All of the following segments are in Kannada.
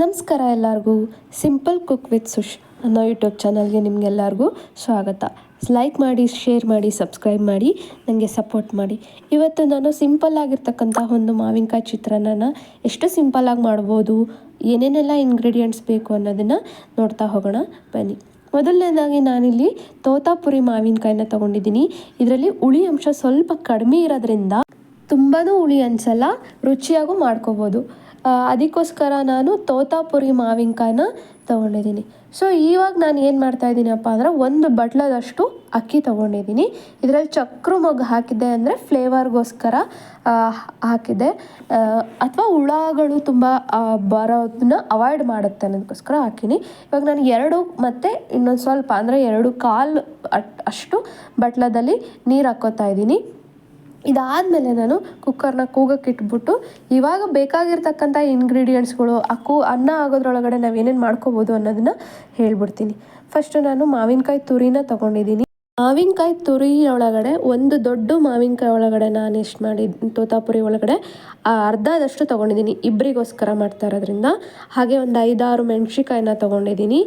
ನಮಸ್ಕಾರ ಎಲ್ಲರಿಗೂ. ಸಿಂಪಲ್ ಕುಕ್ ವಿತ್ ಸುಶ್ ಅನ್ನೋ ಯೂಟ್ಯೂಬ್ ಚಾನಲ್ಗೆ ನಿಮಗೆಲ್ಲರಿಗೂ ಸ್ವಾಗತ. ಲೈಕ್ ಮಾಡಿ ಶೇರ್ ಮಾಡಿ ಸಬ್ಸ್ಕ್ರೈಬ್ ಮಾಡಿ ನನಗೆ ಸಪೋರ್ಟ್ ಮಾಡಿ. ಇವತ್ತು ನಾನು ಸಿಂಪಲ್ ಆಗಿರ್ತಕ್ಕಂಥ ಒಂದು ಮಾವಿನಕಾಯಿ ಚಿತ್ರಾನ್ನ ಎಷ್ಟು ಸಿಂಪಲ್ಲಾಗಿ ಮಾಡ್ಬೋದು, ಏನೇನೆಲ್ಲ ಇಂಗ್ರೀಡಿಯೆಂಟ್ಸ್ ಬೇಕು ಅನ್ನೋದನ್ನು ನೋಡ್ತಾ ಹೋಗೋಣ, ಬನ್ನಿ. ಮೊದಲನೇದಾಗಿ ನಾನಿಲ್ಲಿ ತೋತಾಪುರಿ ಮಾವಿನಕಾಯಿನ ತೊಗೊಂಡಿದ್ದೀನಿ. ಇದರಲ್ಲಿ ಹುಳಿ ಅಂಶ ಸ್ವಲ್ಪ ಕಡಿಮೆ ಇರೋದ್ರಿಂದ ತುಂಬಾ ಹುಳಿ ಅನಿಸಲ್ಲ, ರುಚಿಯಾಗೂ ಮಾಡ್ಕೋಬೋದು. ಅದಕ್ಕೋಸ್ಕರ ನಾನು ತೋತಾಪುರಿ ಮಾವಿನಕಾಯಿನ ತೊಗೊಂಡಿದ್ದೀನಿ. ಸೊ ಇವಾಗ ನಾನು ಏನು ಮಾಡ್ತಾ ಇದ್ದೀನಪ್ಪ ಅಂದರೆ ಒಂದು ಬಟ್ಲದಷ್ಟು ಅಕ್ಕಿ ತೊಗೊಂಡಿದ್ದೀನಿ. ಇದರಲ್ಲಿ ಚಕ್ರ ಮೊಗ್ಗು ಹಾಕಿದ್ದೆ ಅಂದರೆ ಫ್ಲೇವರ್ಗೋಸ್ಕರ ಹಾಕಿದ್ದೆ. ಅಥವಾ ಹುಳಗಳು ತುಂಬ ಬರೋದನ್ನ ಅವಾಯ್ಡ್ ಮಾಡುತ್ತೆ ಅನ್ನೋದಕ್ಕೋಸ್ಕರ ಹಾಕಿನಿ. ಇವಾಗ ನಾನು ಎರಡು ಮತ್ತು ಇನ್ನೊಂದು ಸ್ವಲ್ಪ ಅಂದರೆ ಎರಡು ಕಾಲು ಅಷ್ಟು ಬಟ್ಲದಲ್ಲಿ ನೀರು ಹಾಕೋತಾ ಇದ್ದೀನಿ. ಇದಾದಮೇಲೆ ನಾನು ಕುಕ್ಕರ್ನ ಕೂಗಕ್ಕೆ ಇಟ್ಬಿಟ್ಟು ಇವಾಗ ಬೇಕಾಗಿರ್ತಕ್ಕಂಥ ಇಂಗ್ರೀಡಿಯೆಂಟ್ಸ್ಗಳು ಆ ಕೂ, ಅನ್ನ ಆಗೋದ್ರೊಳಗಡೆ ನಾವು ಏನೇನು ಮಾಡ್ಕೋಬೋದು ಅನ್ನೋದನ್ನು ಹೇಳ್ಬಿಡ್ತೀನಿ. ಫಸ್ಟು ನಾನು ಮಾವಿನಕಾಯಿ ತುರಿನ ತೊಗೊಂಡಿದ್ದೀನಿ. ಮಾವಿನಕಾಯಿ ತುರಿ ಒಳಗಡೆ ಒಂದು ದೊಡ್ಡ ಮಾವಿನಕಾಯಿ ಒಳಗಡೆ ನಾನು ಎಷ್ಟು ಮಾಡಿ, ತೋತಾಪುರಿ ಒಳಗಡೆ ಅರ್ಧದಷ್ಟು ತೊಗೊಂಡಿದ್ದೀನಿ. ಇಬ್ಬರಿಗೋಸ್ಕರ ಮಾಡ್ತಾ ಇರೋದ್ರಿಂದ. ಹಾಗೆ ಒಂದು ಐದಾರು ಮೆಣಸಿಕಾಯಿನ ತೊಗೊಂಡಿದ್ದೀನಿ.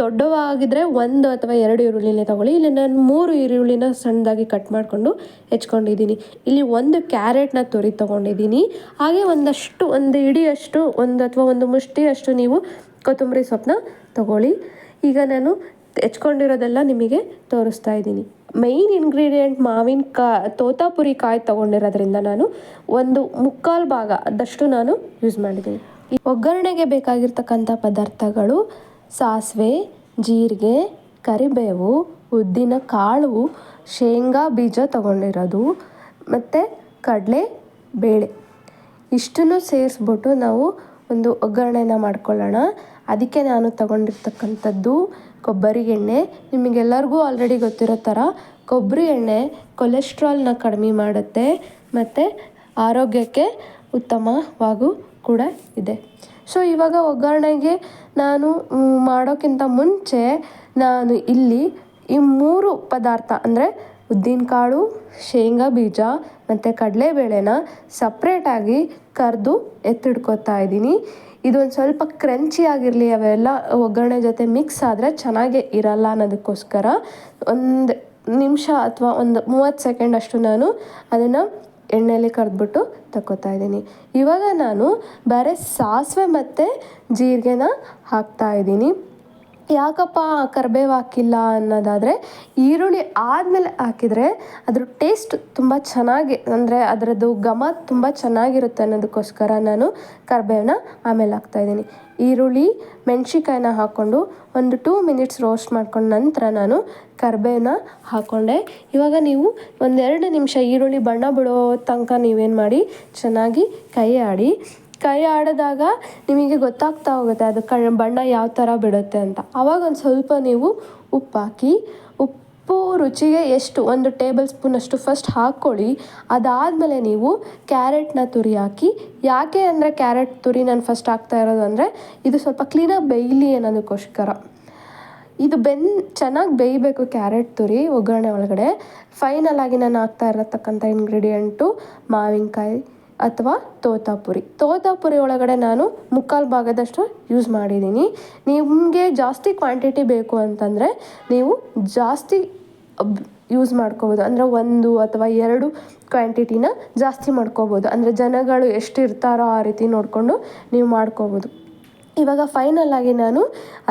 ದೊಡ್ಡವಾಗಿದ್ದರೆ ಒಂದು ಅಥವಾ ಎರಡು ಈರುಳ್ಳಿನೇ ತೊಗೊಳ್ಳಿ. ಇಲ್ಲಿ, ನಾನು ಮೂರು ಈರುಳ್ಳಿನ ಸಣ್ಣದಾಗಿ ಕಟ್ ಮಾಡಿಕೊಂಡು ಹೆಚ್ಕೊಂಡಿದ್ದೀನಿ. ಇಲ್ಲಿ ಒಂದು ಕ್ಯಾರೆಟ್ನ ತುರಿ ತೊಗೊಂಡಿದ್ದೀನಿ. ಹಾಗೆ ಒಂದಷ್ಟು, ಒಂದು ಇಡಿಯಷ್ಟು, ಒಂದು ಅಥವಾ ಒಂದು ಮುಷ್ಟಿಯಷ್ಟು ನೀವು ಕೊತ್ತಂಬರಿ ಸೊಪ್ಪನ್ನ ತೊಗೊಳ್ಳಿ. ಈಗ ನಾನು ಹೆಚ್ಕೊಂಡಿರೋದೆಲ್ಲ ನಿಮಗೆ ತೋರಿಸ್ತಾ ಇದ್ದೀನಿ. ಮೈನ್ ಇಂಗ್ರೀಡಿಯೆಂಟ್ ಮಾವಿನ ಕಾ ತೋತಾಪುರಿ ಕಾಯಿ ತೊಗೊಂಡಿರೋದ್ರಿಂದ ನಾನು ಒಂದು ಮುಕ್ಕಾಲು ಭಾಗ ಅದಷ್ಟು ನಾನು ಯೂಸ್ ಮಾಡಿದ್ದೀನಿ. ಒಗ್ಗರಣೆಗೆ ಬೇಕಾಗಿರ್ತಕ್ಕಂಥ ಪದಾರ್ಥಗಳು ಸಾಸಿವೆ, ಜೀರಿಗೆ, ಕರಿಬೇವು, ಉದ್ದಿನ ಕಾಳು, ಶೇಂಗಾ ಬೀಜ ತೊಗೊಂಡಿರೋದು, ಮತ್ತು ಕಡಲೆ ಬೇಳೆ. ಇಷ್ಟನ್ನು ಸೇರಿಸ್ಬಿಟ್ಟು ನಾವು ಒಂದು ಒಗ್ಗರಣೆನ ಮಾಡ್ಕೊಳ್ಳೋಣ. ಅದಕ್ಕೆ ನಾನು ತಗೊಂಡಿರ್ತಕ್ಕಂಥದ್ದು ಕೊಬ್ಬರಿ ಎಣ್ಣೆ, ನಿಮಗೆಲ್ಲರಿಗೂ ಆಲ್ರೆಡಿ ಗೊತ್ತಿರೋ ಥರ ಕೊಬ್ಬರಿ ಎಣ್ಣೆ ಕೊಲೆಸ್ಟ್ರಾಲ್ನ ಕಡಿಮೆ ಮಾಡುತ್ತೆ ಮತ್ತು ಆರೋಗ್ಯಕ್ಕೆ ಉತ್ತಮವಾಗೂ ಕೂಡ ಇದೆ. ಸೊ ಇವಾಗ ಒಗ್ಗರಣೆಗೆ ನಾನು ಮಾಡೋಕ್ಕಿಂತ ಮುಂಚೆ ನಾನು ಇಲ್ಲಿ ಈ ಮೂರು ಪದಾರ್ಥ ಅಂದರೆ ಉದ್ದಿನಕಾಳು, ಶೇಂಗಾ ಬೀಜ ಮತ್ತು ಕಡಲೆಬೇಳೆನ ಸಪ್ರೇಟಾಗಿ ಕರೆದು ಎತ್ತಿಡ್ಕೊತಾ ಇದ್ದೀನಿ. ಇದೊಂದು ಸ್ವಲ್ಪ ಕ್ರಂಚಿ ಆಗಿರಲಿ, ಅವೆಲ್ಲ ಒಗ್ಗರಣೆ ಜೊತೆ ಮಿಕ್ಸ್ ಆದರೆ ಚೆನ್ನಾಗೇ ಇರಲ್ಲ ಅನ್ನೋದಕ್ಕೋಸ್ಕರ ಒಂದು ನಿಮಿಷ ಅಥವಾ ಒಂದು ಮೂವತ್ತು ಸೆಕೆಂಡ್ ಅಷ್ಟು ನಾನು ಅದನ್ನು ಎಣ್ಣೆಯಲ್ಲಿ ಕರೆದ್ಬಿಟ್ಟು ತಕ್ಕೋತಾ ಇದ್ದೀನಿ. ಇವಾಗ ನಾನು ಬೇರೆ ಸಾಸಿವೆ ಮತ್ತು ಜೀರಿಗೆನ ಹಾಕ್ತಾ ಇದ್ದೀನಿ. ಯಾಕಪ್ಪ ಕರ್ಬೇವು ಹಾಕಿಲ್ಲ ಅನ್ನೋದಾದರೆ ಈರುಳ್ಳಿ ಆದಮೇಲೆ ಹಾಕಿದರೆ ಅದ್ರ ಟೇಸ್ಟ್ ತುಂಬ ಚೆನ್ನಾಗಿ, ಅಂದರೆ ಅದರದ್ದು ಘಮ ತುಂಬ ಚೆನ್ನಾಗಿರುತ್ತೆ ಅನ್ನೋದಕ್ಕೋಸ್ಕರ ನಾನು ಕರಿಬೇವನ್ನ ಆಮೇಲೆ ಹಾಕ್ತಾಯಿದ್ದೀನಿ ಈರುಳ್ಳಿ ಮೆಣಸಿಕಾಯಿನ ಹಾಕ್ಕೊಂಡು ಒಂದು ಟೂ ಮಿನಿಟ್ಸ್ ರೋಸ್ಟ್ ಮಾಡ್ಕೊಂಡು ನಂತರ ನಾನು ಕರಿಬೇವನ್ನ ಹಾಕ್ಕೊಂಡೆ ಇವಾಗ ನೀವು ಒಂದೆರಡು ನಿಮಿಷ ಈರುಳ್ಳಿ ಬಣ್ಣ ಬಿಡೋ ತನಕ ನೀವೇನು ಮಾಡಿ, ಚೆನ್ನಾಗಿ ಕೈ ಆಡಿ ಕೈ ಆಡಿದಾಗ ನಿಮಗೆ ಗೊತ್ತಾಗ್ತಾ ಹೋಗುತ್ತೆ ಅದು ಕ ಬಣ್ಣ ಯಾವ ಥರ ಬಿಡುತ್ತೆ ಅಂತ. ಆವಾಗ ಒಂದು ಸ್ವಲ್ಪ ನೀವು ಉಪ್ಪು ಹಾಕಿ ಉಪ್ಪು ರುಚಿಗೆ ಎಷ್ಟು, ಒಂದು ಟೇಬಲ್ ಸ್ಪೂನಷ್ಟು ಫಸ್ಟ್ ಹಾಕ್ಕೊಳ್ಳಿ. ಅದಾದಮೇಲೆ ನೀವು ಕ್ಯಾರೆಟ್ನ ತುರಿ ಹಾಕಿ, ಯಾಕೆ ಅಂದರೆ ಕ್ಯಾರೆಟ್ ತುರಿ ನಾನು ಫಸ್ಟ್ ಹಾಕ್ತಾ ಇರೋದು ಅಂದರೆ ಇದು ಸ್ವಲ್ಪ ಕ್ಲೀನಾಗಿ ಬೇಯಲಿ ಅನ್ನೋದಕ್ಕೋಸ್ಕರ. ಇದು ಬೆನ್, ಚೆನ್ನಾಗಿ ಬೇಯಬೇಕು ಕ್ಯಾರೆಟ್ ತುರಿ ಒಗ್ಗರಣೆ ಒಳಗಡೆ. ಫೈನಲ್ ಆಗಿ ನಾನು ಹಾಕ್ತಾ ಇರತಕ್ಕಂಥ ಇಂಗ್ರೀಡಿಯೆಂಟು ಮಾವಿನಕಾಯಿ. ಅಥವಾ ತೋತಾಪುರಿ. ತೋತಾಪುರಿ ಒಳಗಡೆ ನಾನು ಮುಕ್ಕಾಲು ಭಾಗದಷ್ಟು ಯೂಸ್ ಮಾಡಿದ್ದೀನಿ. ನಿಮಗೆ ಜಾಸ್ತಿ ಕ್ವಾಂಟಿಟಿ ಬೇಕು ಅಂತಂದರೆ ನೀವು ಜಾಸ್ತಿ ಯೂಸ್ ಮಾಡ್ಕೋಬೋದು. ಅಂದರೆ ಒಂದು ಅಥವಾ ಎರಡು ಕ್ವಾಂಟಿಟಿನ ಜಾಸ್ತಿ ಮಾಡ್ಕೋಬೋದು. ಅಂದರೆ ಜನಗಳು ಎಷ್ಟು ಇರ್ತಾರೋ ಆ ರೀತಿ ನೋಡಿಕೊಂಡು ನೀವು ಮಾಡ್ಕೋಬೋದು. ಇವಾಗ ಫೈನಲ್ ಆಗಿ ನಾನು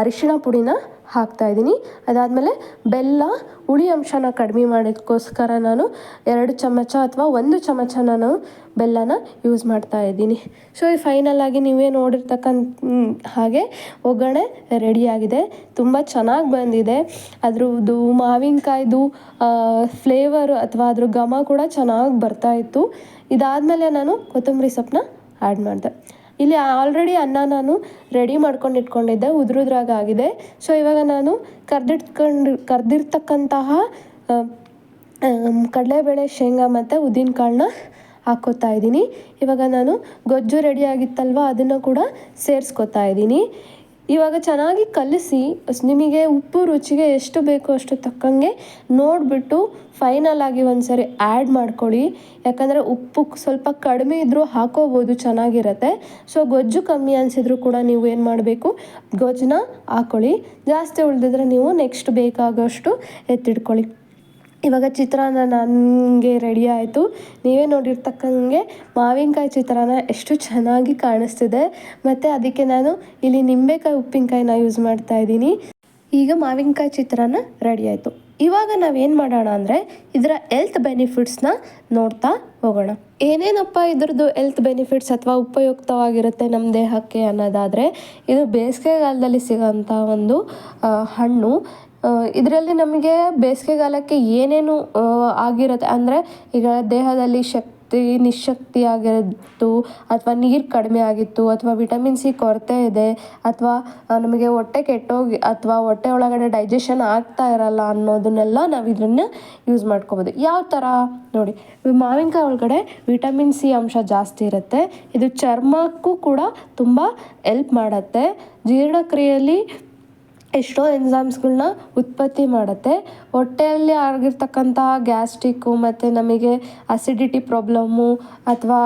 ಅರಿಶಿಣ ಪುಡಿನ ಹಾಕ್ತಾ ಇದ್ದೀನಿ. ಅದಾದಮೇಲೆ ಬೆಲ್ಲ ಹುಳಿ ಅಂಶನ ಕಡಿಮೆ ಮಾಡೋದಕ್ಕೋಸ್ಕರ ನಾನು ಎರಡು ಚಮಚ ಅಥವಾ ಒಂದು ಚಮಚ ನಾನು ಬೆಲ್ಲನ ಯೂಸ್ ಮಾಡ್ತಾ ಇದ್ದೀನಿ. ಸೊ ಈ ಫೈನಲ್ ಆಗಿ ನೀವೇ ನೋಡಿರ್ತಕ್ಕಂಥ ಹಾಗೆ ಒಗ್ಗರಣೆ ರೆಡಿಯಾಗಿದೆ ತುಂಬ ಚೆನ್ನಾಗಿ ಬಂದಿದೆ. ಅದ್ರದ್ದು ಮಾವಿನಕಾಯ್ದು ಫ್ಲೇವರ್ ಅಥವಾ ಅದ್ರ ಘಮ ಕೂಡ ಚೆನ್ನಾಗಿ ಬರ್ತಾ ಇತ್ತು. ಇದಾದಮೇಲೆ ನಾನು ಕೊತ್ತಂಬರಿ ಸೊಪ್ಪನ್ನ ಆ್ಯಡ್ ಮಾಡಿದೆ. ಇಲ್ಲಿ ಆಲ್ರೆಡಿ ಅನ್ನ ನಾನು ರೆಡಿ ಮಾಡ್ಕೊಂಡು ಇಟ್ಕೊಂಡಿದ್ದೆ ಉದುರುದ್ರಾಗ ಆಗಿದೆ ಸೊ ಇವಾಗ ನಾನು ಕರ್ದಿಟ್ಕೊಂಡು, ಕರ್ದಿರ್ತಕ್ಕಂತಹ ಕಡಲೆಬೇಳೆ, ಶೇಂಗಾ ಮತ್ತು ಉದ್ದಿನಕಾಳನ್ನ ಹಾಕ್ಕೋತಾ ಇದ್ದೀನಿ. ಇವಾಗ ನಾನು ಗೊಜ್ಜು ರೆಡಿ ಆಗಿತ್ತಲ್ವ, ಅದನ್ನು ಕೂಡ ಸೇರಿಸ್ಕೊತಾ ಇದ್ದೀನಿ. ಇವಾಗ ಚೆನ್ನಾಗಿ ಕಲಸಿ, ನಿಮಗೆ ಉಪ್ಪು ರುಚಿಗೆ ಎಷ್ಟು ಬೇಕೋ ಅಷ್ಟು ತಕ್ಕಂಗೆ ನೋಡಿಬಿಟ್ಟು ಫೈನಲ್ ಆಗಿ ಒಂದ್ಸರಿ ಆ್ಯಡ್ ಮಾಡ್ಕೊಳ್ಳಿ. ಯಾಕಂದರೆ ಉಪ್ಪು ಸ್ವಲ್ಪ ಕಡಿಮೆ ಇದ್ದರೂ ಹಾಕೋಬೋದು, ಚೆನ್ನಾಗಿರತ್ತೆ. ಸೊ ಗೊಜ್ಜು ಕಮ್ಮಿ ಅನಿಸಿದ್ರು ಕೂಡ ನೀವು ಏನು ಮಾಡಬೇಕು? ಗೊಜ್ಜನ್ನ ಹಾಕ್ಕೊಳ್ಳಿ ಜಾಸ್ತಿ ಉಳಿದಿದ್ರೆ ನೀವು ನೆಕ್ಸ್ಟ್ ಬೇಕಾಗೋಷ್ಟು ಎತ್ತಿಡ್ಕೊಳ್ಳಿ ಇವಾಗ ಚಿತ್ರಾನ್ನ ನನಗೆ ರೆಡಿ ಆಯಿತು. ನೀವೇ ನೋಡಿರ್ತಕ್ಕಂಗೆ ಮಾವಿನಕಾಯಿ ಚಿತ್ರಾನ್ನ ಎಷ್ಟು ಚೆನ್ನಾಗಿ ಕಾಣಿಸ್ತಿದೆ. ಮತ್ತು ಅದಕ್ಕೆ ನಾನು ಇಲ್ಲಿ ನಿಂಬೆಕಾಯಿ ಉಪ್ಪಿನಕಾಯಿನ ಯೂಸ್ ಮಾಡ್ತಾ ಇದ್ದೀನಿ. ಈಗ ಮಾವಿನಕಾಯಿ ಚಿತ್ರಾನ್ನ ರೆಡಿ ಆಯಿತು. ಇವಾಗ ನಾವೇನು ಮಾಡೋಣ ಅಂದರೆ ಇದರ ಎಲ್ತ್ ಬೆನಿಫಿಟ್ಸ್ನ ನೋಡ್ತಾ ಹೋಗೋಣ. ಏನೇನಪ್ಪ ಇದ್ರದ್ದು ಎಲ್ತ್ ಬೆನಿಫಿಟ್ಸ್ ಅಥವಾ ಉಪಯುಕ್ತವಾಗಿರುತ್ತೆ ನಮ್ಮ ದೇಹಕ್ಕೆ ಅನ್ನೋದಾದರೆ, ಇದು ಬೇಸಿಗೆಗಾಲದಲ್ಲಿ ಸಿಗೋಂಥ ಒಂದು ಹಣ್ಣು. ಇದರಲ್ಲಿ ನಮಗೆ ಬೇಸಿಗೆಗಾಲಕ್ಕೆ ಏನೇನು ಆಗಿರುತ್ತೆ ಅಂದರೆ ಈಗ ದೇಹದಲ್ಲಿ ಶಕ್ತಿ ನಿಶಕ್ತಿ ಆಗಿತ್ತು ಅಥವಾ ನೀರು ಕಡಿಮೆ ಆಗಿತ್ತು ಅಥವಾ ವಿಟಮಿನ್ ಸಿ ಕೊರತೆ ಇದೆ ಅಥವಾ ನಮಗೆ ಹೊಟ್ಟೆ ಕೆಟ್ಟೋಗಿ ಅಥವಾ ಹೊಟ್ಟೆ ಒಳಗಡೆ ಡೈಜೆಷನ್ ಆಗ್ತಾ ಇರಲ್ಲ ಅನ್ನೋದನ್ನೆಲ್ಲ ನಾವು ಇದನ್ನ ಯೂಸ್ ಮಾಡ್ಕೋಬೋದು. ಯಾವ ಥರ ನೋಡಿ ಮಾವಿನಕಾಯಿ ಒಳಗಡೆ ವಿಟಮಿನ್ ಸಿ ಅಂಶ ಜಾಸ್ತಿ ಇರುತ್ತೆ. ಇದು ಚರ್ಮಕ್ಕೂ ಕೂಡ ತುಂಬ ಎಲ್ಪ್ ಮಾಡುತ್ತೆ. ಜೀರ್ಣಕ್ರಿಯೆಯಲ್ಲಿ ಎಷ್ಟೋ ಎನ್ಝೈಮ್ಸ್ಗಳನ್ನ ಉತ್ಪತ್ತಿ ಮಾಡುತ್ತೆ. ಹೊಟ್ಟೆಯಲ್ಲಿ ಆಗಿರ್ತಕ್ಕಂತಹ ಗ್ಯಾಸ್ಟ್ರಿಕ್ಕು ಮತ್ತು ನಮಗೆ ಅಸಿಡಿಟಿ ಪ್ರಾಬ್ಲಮ್ಮು ಅಥವಾ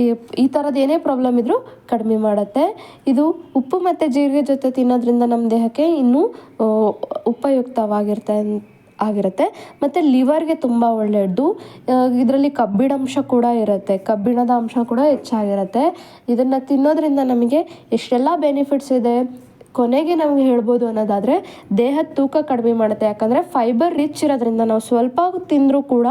ಈ ಈ ಥರದ್ದು ಏನೇ ಪ್ರಾಬ್ಲಮ್ ಇದ್ದರೂ ಕಡಿಮೆ ಮಾಡುತ್ತೆ. ಇದು ಉಪ್ಪು ಮತ್ತು ಜೀರಿಗೆ ಜೊತೆ ತಿನ್ನೋದ್ರಿಂದ ನಮ್ಮ ದೇಹಕ್ಕೆ ಇನ್ನೂ ಉಪಯುಕ್ತವಾಗಿರ್ತೆ ಆಗಿರುತ್ತೆ. ಮತ್ತು ಲಿವರ್ಗೆ ತುಂಬ ಒಳ್ಳೆಯದು ಇದರಲ್ಲಿ ಕಬ್ಬಿಣಾಂಶ ಕೂಡ ಇರುತ್ತೆ. ಕಬ್ಬಿಣದ ಅಂಶ ಕೂಡ ಹೆಚ್ಚಾಗಿರುತ್ತೆ. ಇದನ್ನು ತಿನ್ನೋದ್ರಿಂದ ನಮಗೆ ಎಷ್ಟೆಲ್ಲ ಬೆನಿಫಿಟ್ಸ್ ಇದೆ. ಕೊನೆಗೆ ನಮಗೆ ಹೇಳ್ಬೋದು ಅನ್ನೋದಾದರೆ, ದೇಹದ ತೂಕ ಕಡಿಮೆ ಮಾಡುತ್ತೆ. ಯಾಕಂದರೆ ಫೈಬರ್ ರಿಚ್ ಇರೋದ್ರಿಂದ ನಾವು ಸ್ವಲ್ಪ ತಿಂದರೂ ಕೂಡ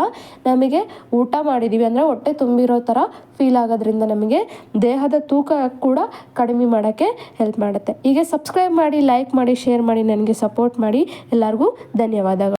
ನಮಗೆ ಊಟ ಮಾಡಿದ್ದೀವಿ ಅಂದರೆ ಹೊಟ್ಟೆ ತುಂಬಿರೋ ಥರ ಫೀಲ್ ಆಗೋದ್ರಿಂದ ನಮಗೆ ದೇಹದ ತೂಕ ಕೂಡ ಕಡಿಮೆ ಮಾಡೋಕ್ಕೆ ಹೆಲ್ಪ್ ಮಾಡುತ್ತೆ. ಹೀಗೆ ಸಬ್ಸ್ಕ್ರೈಬ್ ಮಾಡಿ ಲೈಕ್ ಮಾಡಿ ಶೇರ್ ಮಾಡಿ, ನನಗೆ ಸಪೋರ್ಟ್ ಮಾಡಿ. ಎಲ್ಲರಿಗೂ ಧನ್ಯವಾದಗಳು.